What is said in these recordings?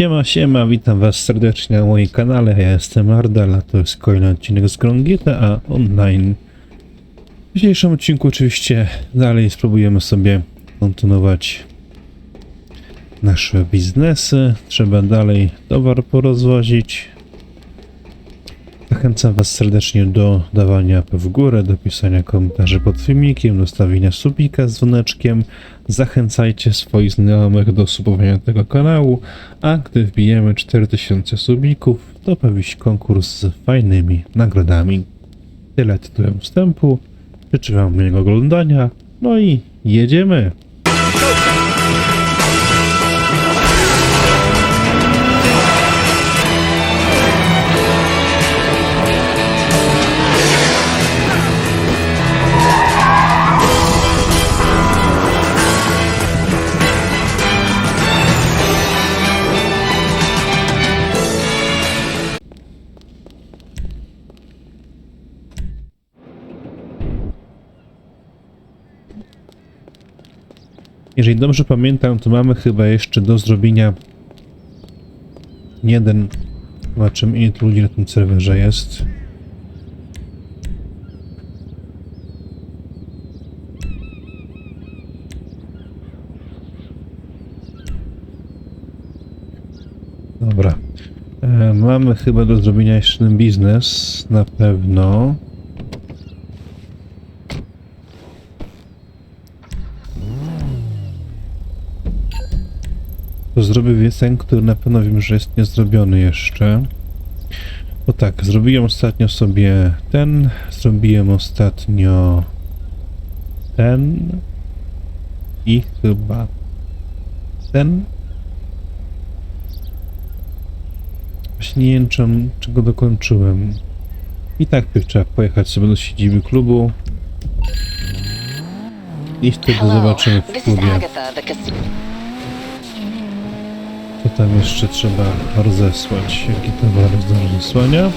Siema, siema, witam was serdecznie na moim kanale, ja jestem Ardal, a to jest kolejny odcinek z Gron GTA Online. W dzisiejszym odcinku oczywiście dalej spróbujemy sobie kontynuować nasze biznesy, trzeba dalej towar porozwozić. Zachęcam was serdecznie do dawania łapy w górę, do pisania komentarzy pod filmikiem, do stawienia subika z dzwoneczkiem. Zachęcajcie swoich znajomych do subowania tego kanału, a gdy wbijemy 4000 subików, to pojawi konkurs z fajnymi nagrodami. Tyle tytułem wstępu. Życzę wam miłego oglądania, no i jedziemy! Jeżeli dobrze pamiętam, to mamy chyba jeszcze do zrobienia jeden. Zobaczymy, ile tu ludzi na tym serwerze jest. Dobra. E, mamy chyba do zrobienia jeszcze jeden biznes, na pewno. To zrobię ten, który na pewno wiem, że jest niezrobiony jeszcze. Bo tak, zrobiłem ostatnio sobie ten, zrobiłem ostatnio ten i chyba ten. Właśnie nie wiem, czym, czego dokończyłem. I tak trzeba pojechać sobie do siedziby klubu. I wtedy zobaczymy w klubie. Agatha, the cas- To tam jeszcze trzeba rozesłać, jaki towar jest do rozesłania.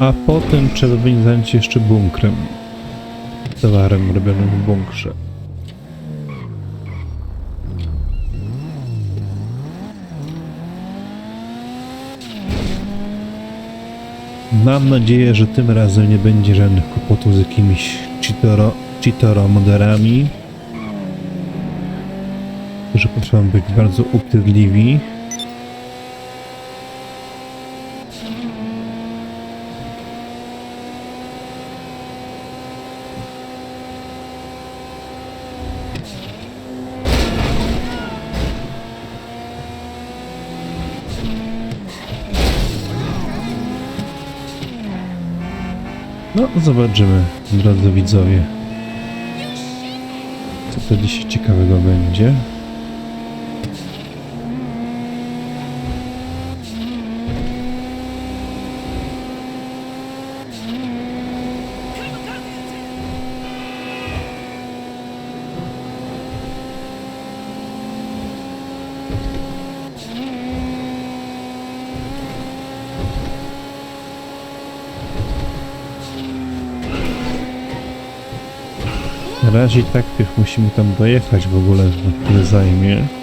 A potem trzeba będzie zająć się jeszcze bunkrem. Towarem robionym w bunkrze. Mam nadzieję, że tym razem nie będzie żadnych kłopotów z jakimiś cheatoro, cheatoro moderami potrzebujemy być bardzo upierdliwi. No, zobaczymy, drodzy widzowie, co to dzisiaj ciekawego będzie. Razie i tak tych musimy tam dojechać w ogóle, że tyle zajmie.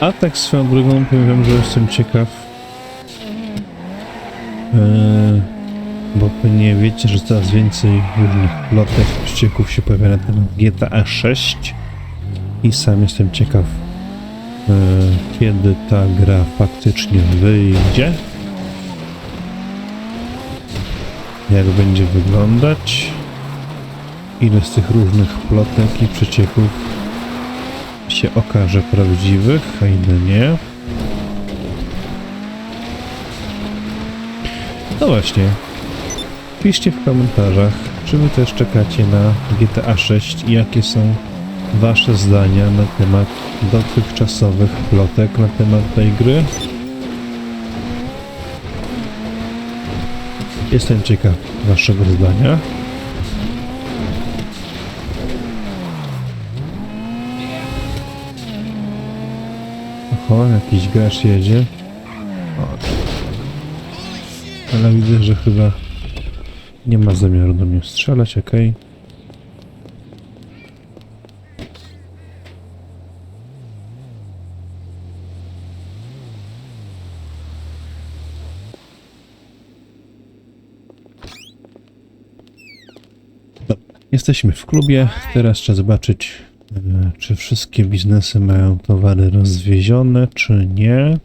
A tak swoją drogą powiem, że jestem ciekaw. Eee, bo pewnie wiecie, że coraz więcej różnych plotek, ścieków się pojawia na temat GTA 6. I sam jestem ciekaw, eee, kiedy ta gra faktycznie wyjdzie. jak będzie wyglądać, ile z tych różnych plotek i przecieków się okaże prawdziwych, a ile nie. No właśnie, piszcie w komentarzach, czy wy też czekacie na GTA 6 i jakie są wasze zdania na temat dotychczasowych plotek na temat tej gry. Jestem ciekaw waszego zdania. Oho, jakiś gracz jedzie. O. Ale widzę, że chyba nie ma zamiaru do mnie strzelać, okej. Jesteśmy w klubie. Teraz trzeba zobaczyć, czy wszystkie biznesy mają towary rozwiezione, czy nie.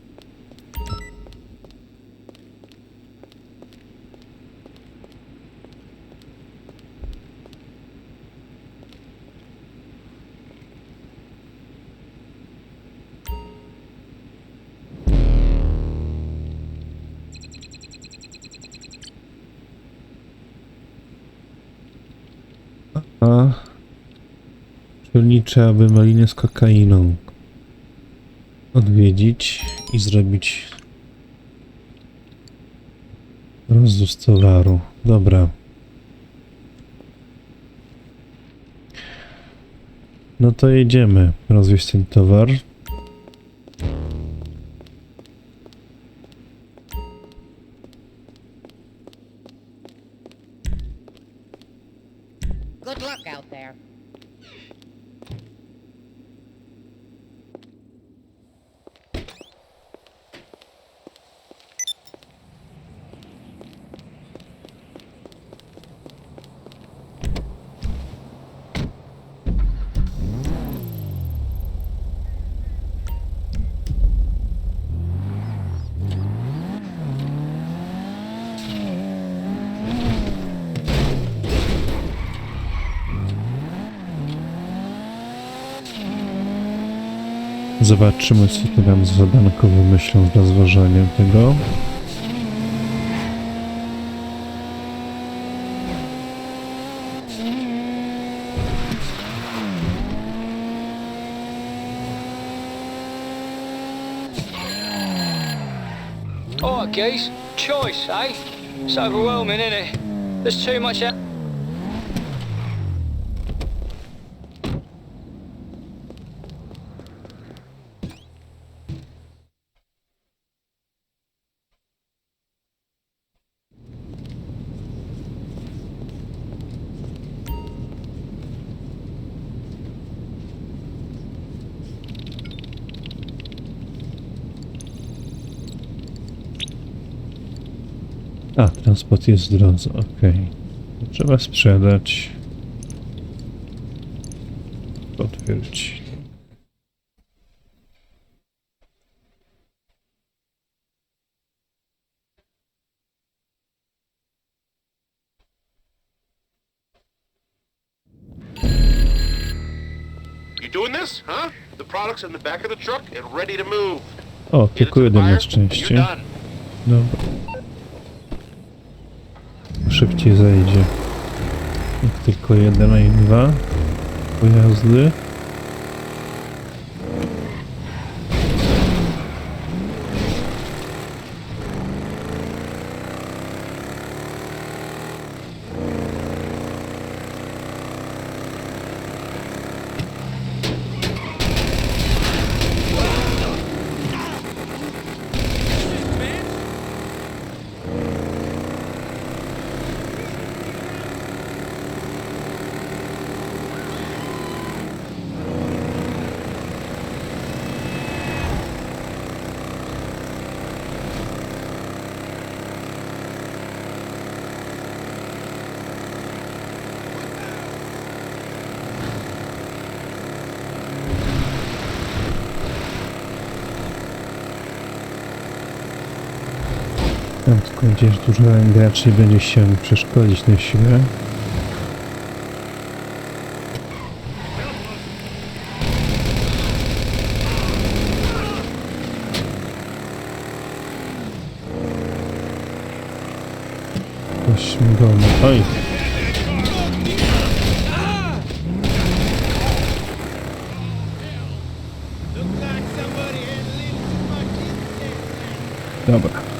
By malinę z kokainą odwiedzić i zrobić rozwóz towaru. Dobra. No to jedziemy rozwieźć ten towar. Good luck out there. Zobaczymy, co tu nam zadanko wymyślą z rozważaniem tego. Alright, geez. Choice, eh? It's overwhelming, isn't it? There's too much out. A, transport jest w drodze, okej. Trzeba sprzedać. Potwierdzić. You doing this, huh? The product's in the back of the truck and ready to move. O, tylko jeden na szczęście. Dobra. Szybciej zajdzie. Jak tylko jeden, i dwa pojazdy. Mam nadzieję, że dużo graczy będzie się przeszkodzić na siłę. Oj! Dobra.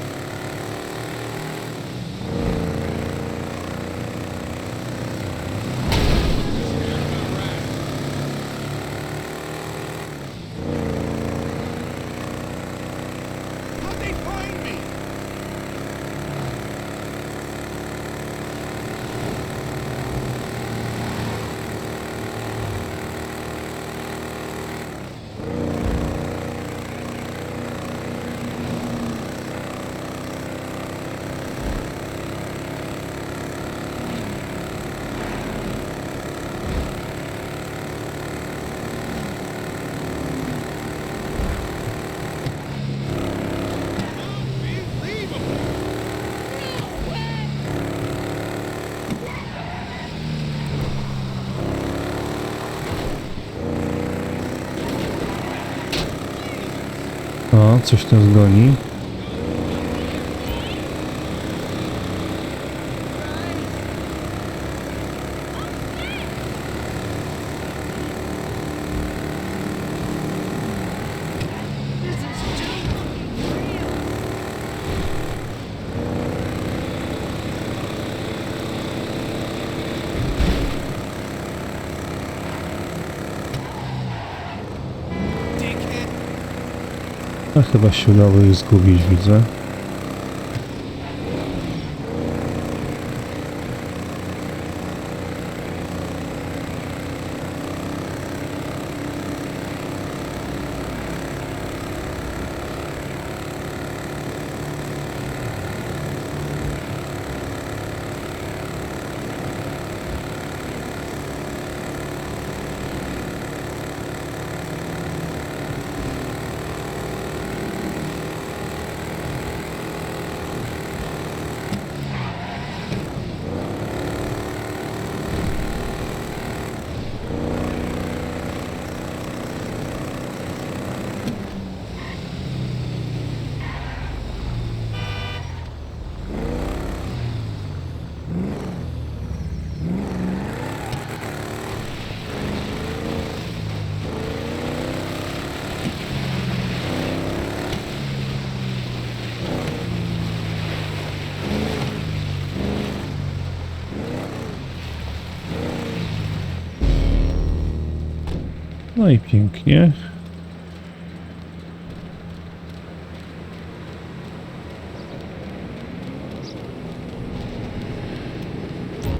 Coś tu zgoni. A chyba się udało ich zgubić, widzę. No i pięknie.